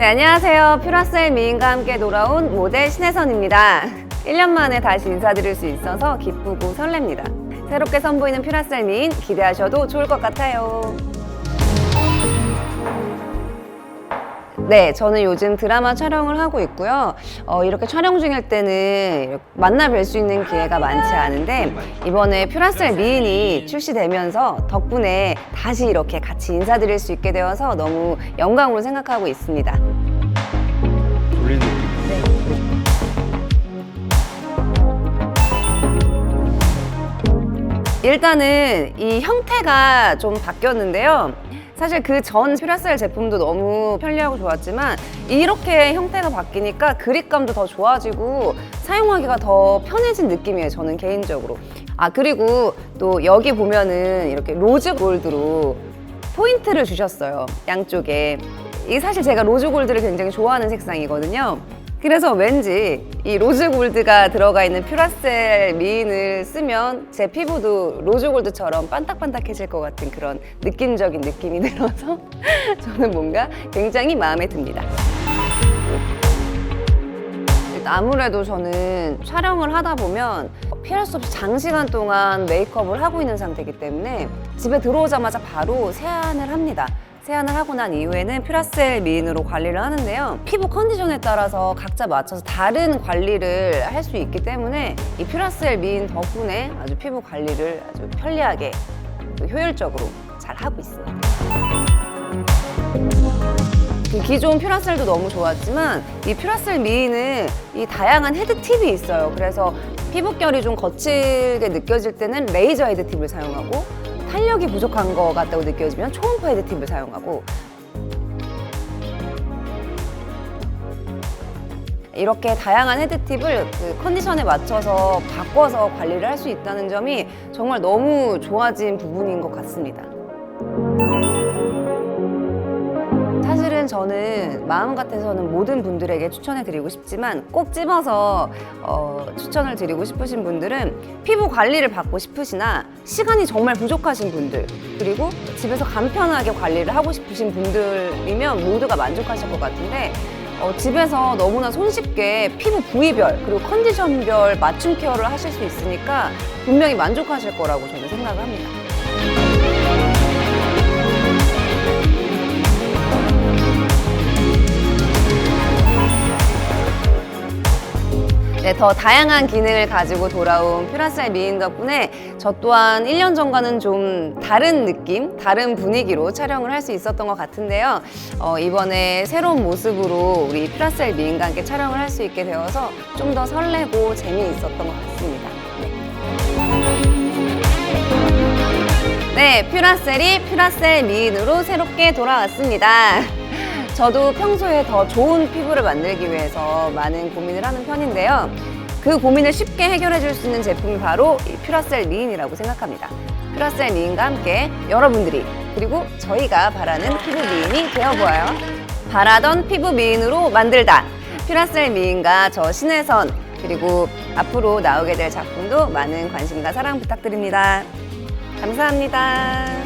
네, 안녕하세요. 퓨라셀 미인과 함께 돌아온 모델 신혜선입니다. 1년 만에 다시 인사드릴 수 있어서 기쁘고 설렙니다. 새롭게 선보이는 퓨라셀 미인 기대하셔도 좋을 것 같아요. 네, 저는 요즘 드라마 촬영을 하고 있고요. 어, 이렇게 촬영 중일 때는 만나 뵐 수 있는 기회가 많지 않은데 이번에 퓨라셀 미인이 출시되면서 덕분에 다시 이렇게 같이 인사드릴 수 있게 되어서 너무 영광으로 생각하고 있습니다. 느낌. 일단은 이 형태가 좀 바뀌었는데요. 사실 그 전 퓨라셀 제품도 너무 편리하고 좋았지만 이렇게 형태가 바뀌니까 그립감도 더 좋아지고 사용하기가 더 편해진 느낌이에요. 저는 개인적으로. 아 그리고 또 여기 보면은 이렇게 로즈 골드로 포인트를 주셨어요. 양쪽에. 이게 사실 제가 로즈 골드를 굉장히 좋아하는 색상이거든요. 그래서 왠지 이 로즈 골드가 들어가 있는 퓨라셀 미인을 쓰면 제 피부도 로즈 골드처럼 반딱반딱해질 것 같은 그런 느낌적인 느낌이 들어서 저는 뭔가 굉장히 마음에 듭니다. 아무래도 저는 촬영을 하다 보면 피할 수 없이 장시간 동안 메이크업을 하고 있는 상태이기 때문에 집에 들어오자마자 바로 세안을 합니다. 세안을 하고 난 이후에는 퓨라셀 미인으로 관리를 하는데요. 피부 컨디션에 따라서 각자 맞춰서 다른 관리를 할 수 있기 때문에 이 퓨라셀 미인 덕분에 아주 피부 관리를 아주 편리하게 또 효율적으로 잘 하고 있습니다. 그 기존 퓨라셀도 너무 좋았지만 이 퓨라셀 미인은 이 다양한 헤드 팁이 있어요. 그래서 피부결이 좀 거칠게 느껴질 때는 레이저 헤드 팁을 사용하고 탄력이 부족한 것 같다고 느껴지면 초음파 헤드 팁을 사용하고 이렇게 다양한 헤드 팁을 그 컨디션에 맞춰서 바꿔서 관리를 할 수 있다는 점이 정말 너무 좋아진 부분인 것 같습니다. 저는 마음 같아서는 모든 분들에게 추천해 드리고 싶지만 꼭 집어서 어, 추천을 드리고 싶으신 분들은 피부 관리를 받고 싶으시나 시간이 정말 부족하신 분들 그리고 집에서 간편하게 관리를 하고 싶으신 분들이면 모두가 만족하실 것 같은데 어, 집에서 너무나 손쉽게 피부 부위별 그리고 컨디션별 맞춤 케어를 하실 수 있으니까 분명히 만족하실 거라고 저는 생각을 합니다. 네, 더 다양한 기능을 가지고 돌아온 퓨라셀 미인 덕분에 저 또한 1년 전과는 좀 다른 느낌, 다른 분위기로 촬영을 할 수 있었던 것 같은데요. 어, 이번에 새로운 모습으로 우리 퓨라셀 미인과 함께 촬영을 할 수 있게 되어서 좀 더 설레고 재미있었던 것 같습니다. 네. 네, 퓨라셀이 퓨라셀 미인으로 새롭게 돌아왔습니다. 저도 평소에 더 좋은 피부를 만들기 위해서 많은 고민을 하는 편인데요. 그 고민을 쉽게 해결해 줄 수 있는 제품이 바로 이 퓨라셀 미인이라고 생각합니다. 퓨라셀 미인과 함께 여러분들이 그리고 저희가 바라는 피부 미인이 되어보아요. 바라던 피부 미인으로 만들다. 퓨라셀 미인과 저 신혜선 그리고 앞으로 나오게 될 작품도 많은 관심과 사랑 부탁드립니다. 감사합니다.